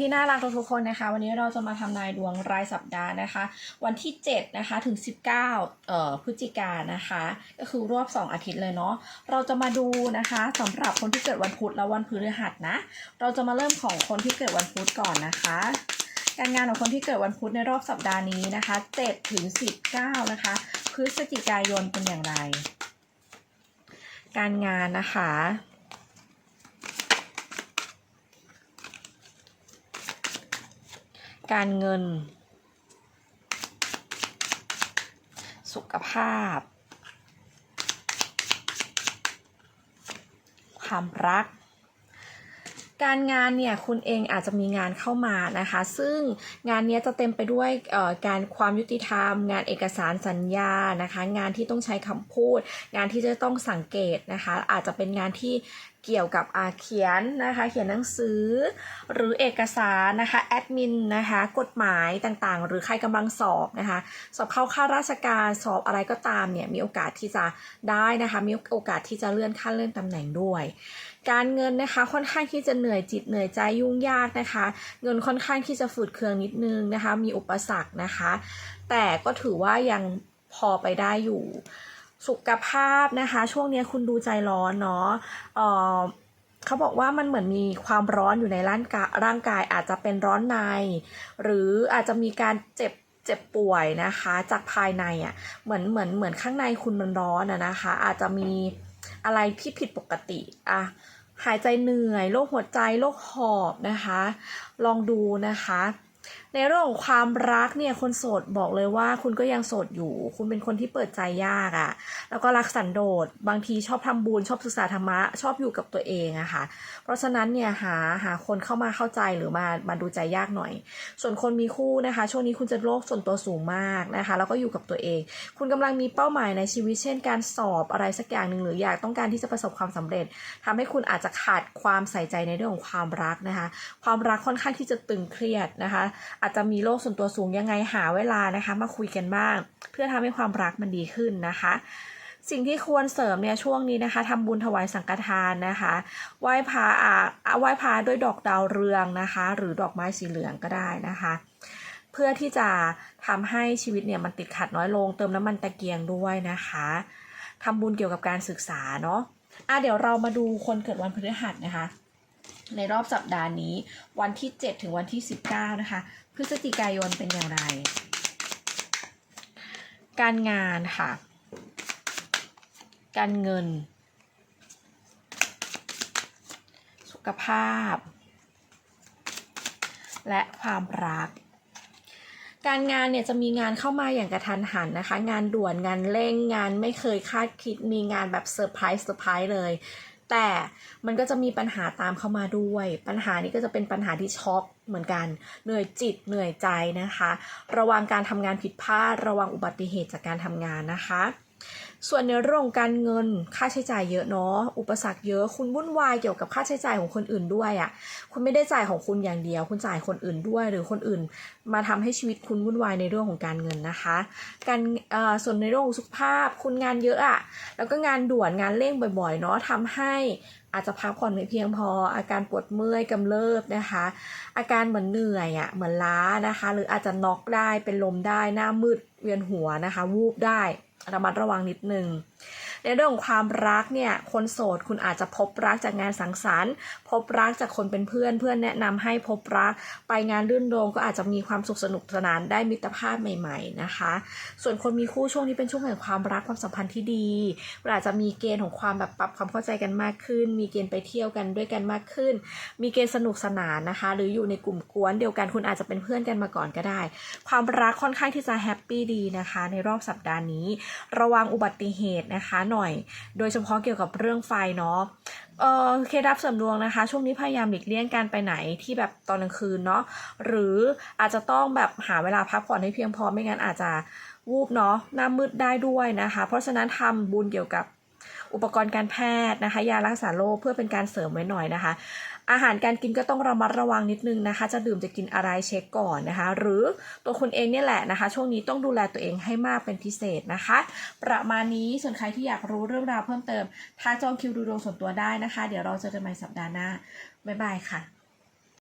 ที่น่ารักทุกๆคนนะคะ วันนี้เราจะมาทำนายดวงรายสัปดาห์นะคะ วันที่ 7 นะคะถึง 19เอ่อพฤศจิกายนนะคะ ก็คือรอบ 2 อาทิตย์เลยเนาะเราจะมาดูนะคะสำหรับคนที่เกิดวันพุธและวันพฤหัสนะ เราจะมาเริ่มของคนที่เกิดวันพุธก่อนนะคะ การงานของคนที่เกิดวันพุธในรอบสัปดาห์นี้นะคะ7ถึง19 นะคะ พฤศจิกายนเป็นอย่างไร การงานนะคะ การเงิน สุขภาพ ความรักการงานเนี่ยคุณเองอาจจะมีงานเข้ามานะคะ ซึ่งงานนี้จะเต็มไปด้วยการความยุติธรรม งานเอกสารสัญญานะคะ งานที่ต้องใช้คำพูด งานที่จะต้องสังเกตนะคะ อาจจะเป็นงานที่เกี่ยวกับอาเขียนนะคะเขียนหนังสือ หรือเอกสารนะคะแอดมินนะคะกฎหมายต่างๆ หรือใครกำลังสอบนะคะสอบเข้าข้าราชการสอบอะไรก็ตามเนี่ยมีโอกาสที่จะได้นะคะมีโอกาสที่จะเลื่อนขั้นเลื่อนตำแหน่งด้วย การเงินนะคะค่อนข้างที่จะเหนื่อยจิตเหนื่อยใจยุ่งยากนะคะ เงินค่อนข้างที่จะฝืดเคืองนิดนึงนะคะมีอุปสรรคนะคะ แต่ก็ถือว่ายังพอไปได้อยู่ สุขภาพนะคะ ช่วงนี้คุณดูใจร้อนเนาะเออเขาบอกว่ามันเหมือนมีความร้อนอยู่ในร่างกายร่างกายอาจจะเป็นร้อนใน หรืออาจจะมีการเจ็บเจ็บป่วยนะคะ จากภายในอะ่ะเหมือนเหมือนเหมือนข้างในคุณมันร้อนอะนะคะ อาจจะมีอะไรที่ผิดปกติอะหายใจเหนื่อยโรคหัวใจโรคหอบนะคะ ลองดูนะคะ ในเรื่องของความรักเนี่ยคนโสดบอกเลยว่าคุณก็ยังโสดอยู่ คุณเป็นคนที่เปิดใจยากอะ่ะ แล้วก็รักสันโดษบางทีชอบทำบุญชอบศึกษาธรรมะชอบอยู่กับตัวเองอะค่ะ เพราะฉะนั้นเนี่ยหาหาคนเข้ามาเข้าใจหรือมามาดูใจยากหน่อย ส่วนคนมีคู่นะคะ ช่วงนี้คุณจะโลกส่วนตัวสูงมากนะคะ แล้วก็อยู่กับตัวเอง คุณกำลังมีเป้าหมายในชีวิต เช่น การสอบอะไรสักอย่างหนึ่งหรืออยากต้องการที่จะประสบความสำเร็จทำให้คุณอาจจะขาดความใส่ใจในเรื่องของความรักนะคะ ความรักค่อนข้างที่จะตึงเครียดนะคะอาจจะมีโลกส่วนตัวสูงยังไงหาเวลานะคะ มาคุยกันบ้าง เพื่อทำให้ความรักมันดีขึ้นนะคะ สิ่งที่ควรเสริมเนี่ยช่วงนี้นะคะทำบุญถวายสังฆทานนะคะไหว้พระอ่าไหว้พระด้วยดอกดาวเรืองนะคะ หรือดอกไม้สีเหลืองก็ได้นะคะเพื่อที่จะทำให้ชีวิตเนี่ยมันติดขัดน้อยลง เติมน้ำมันตะเกียงด้วยนะคะทำบุญเกี่ยวกับการศึกษาเนาะอะเดี๋ยวเรามาดูคนเกิดวันพฤหัสนะคะ ในรอบสัปดาห์นี้ วันที่ 7 ถึงวันที่ 19 นะคะ พฤศจิกายนเป็นอย่างไร การงานค่ะ การเงิน สุขภาพ และความรักการงานเนี่ยจะมีงานเข้ามาอย่างกระทันหันนะคะ งานด่วนงานเร่งงานไม่เคยคาดคิดมีงานแบบเซอร์ไพรส์เซอร์ไพรส์เลย แต่มันก็จะมีปัญหาตามเข้ามาด้วย ปัญหานี้ก็จะเป็นปัญหาที่ช็อกเหมือนกัน เหนื่อยจิตเหนื่อยใจนะคะ ระวังการทำงานผิดพลาด ระวังอุบัติเหตุจากการทำงานนะคะ ส่วนในเรื่องการเงินค่าใช้จ่ายเยอะเนาะอุปสรรคเยอะคุณวุ่นวายเกี่ยวกับค่าใช้จ่ายของคนอื่นด้วยอะ่ะคุณไม่ได้จ่ายของคุณอย่างเดียว คุณจ่ายคนอื่นด้วย หรือคนอื่น มาทำให้ชีวิตคุณวุ่นวายในเรื่องของการเงินนะคะ การอ่อส่วนในเรื่องของสุขภาพ คุณงานเยอะอะ่ะแล้วก็งานด่วนงานเร่งบ่อยๆเนาะทำให้อาจจะพักผ่อนไม่เพียงพอ อาการปวดเมื่อยกำเริบนะคะ อาการเหมือนเหนื่อยอะ่ะเหมือนล้านะคะ หรืออาจจะน็อกได้เป็นลมได้หน้ามืด เวียนหัวนะคะ วูบได้ระมัดระวังนิดนึง ในเรื่องของความรักเนี่ยคนโสดคุณอาจจะพบรักจากงานสังสรรค์ พบรักจากคนเป็นเพื่อนเพื่อนแนะนำให้พบรักไปงานรื่นรมก็อาจจะมีความสุขสนุกสนานได้มิตรภาพใหม่ ๆนะคะ ส่วนคนมีคู่ช่วงนี้เป็นช่วงแห่งความรักความสัมพันธ์ที่ดีอาจจะมีเกณฑ์ของความแบบปรับความเข้าใจกันมากขึ้น มีเกณฑ์ไปเที่ยวกันด้วยกันมากขึ้น มีเกณฑ์สนุกสนานนะคะ หรืออยู่ในกลุ่มกวนเดียวกันคุณอาจจะเป็นเพื่อนกันมาก่อนก็ได้ ความรักค่อนข้างที่จะแฮปปี้ดีนะคะ ในรอบสัปดาห์นี้ ระวังอุบัติเหตุนะคะหน่อย โดยเฉพาะเกี่ยวกับเรื่องไฟเนาะเออเคล็ดลับเสริมดวงนะคะ ช่วงนี้พยายามหลีกเลี่ยงการไปไหนที่แบบตอนกลางคืนเนาะหรืออาจจะต้องแบบหาเวลาพักผ่อนให้เพียงพอไม่งั้นอาจจะวูบเนาะหน้ามืดได้ด้วยนะคะ เพราะฉะนั้นทำบุญเกี่ยวกับ อุปกรณ์การแพทย์นะคะ ยารักษาโรคเพื่อเป็นการเสริมไว้หน่อยนะคะ อาหารการกินก็ต้องระมัดระวังนิดนึงนะคะ จะดื่มจะกินอะไรเช็คก่อนนะคะ หรือตัวคุณเองเนี่ยแหละนะคะ ช่วงนี้ต้องดูแลตัวเองให้มากเป็นพิเศษนะคะ ประมาณนี้ส่วนใครที่อยากรู้เรื่องราวเพิ่มเติมทักจองคิวดูดวงส่วนตัวได้นะคะ เดี๋ยวเราเจอกันใหม่สัปดาห์หน้าบ๊ายบายค่ะ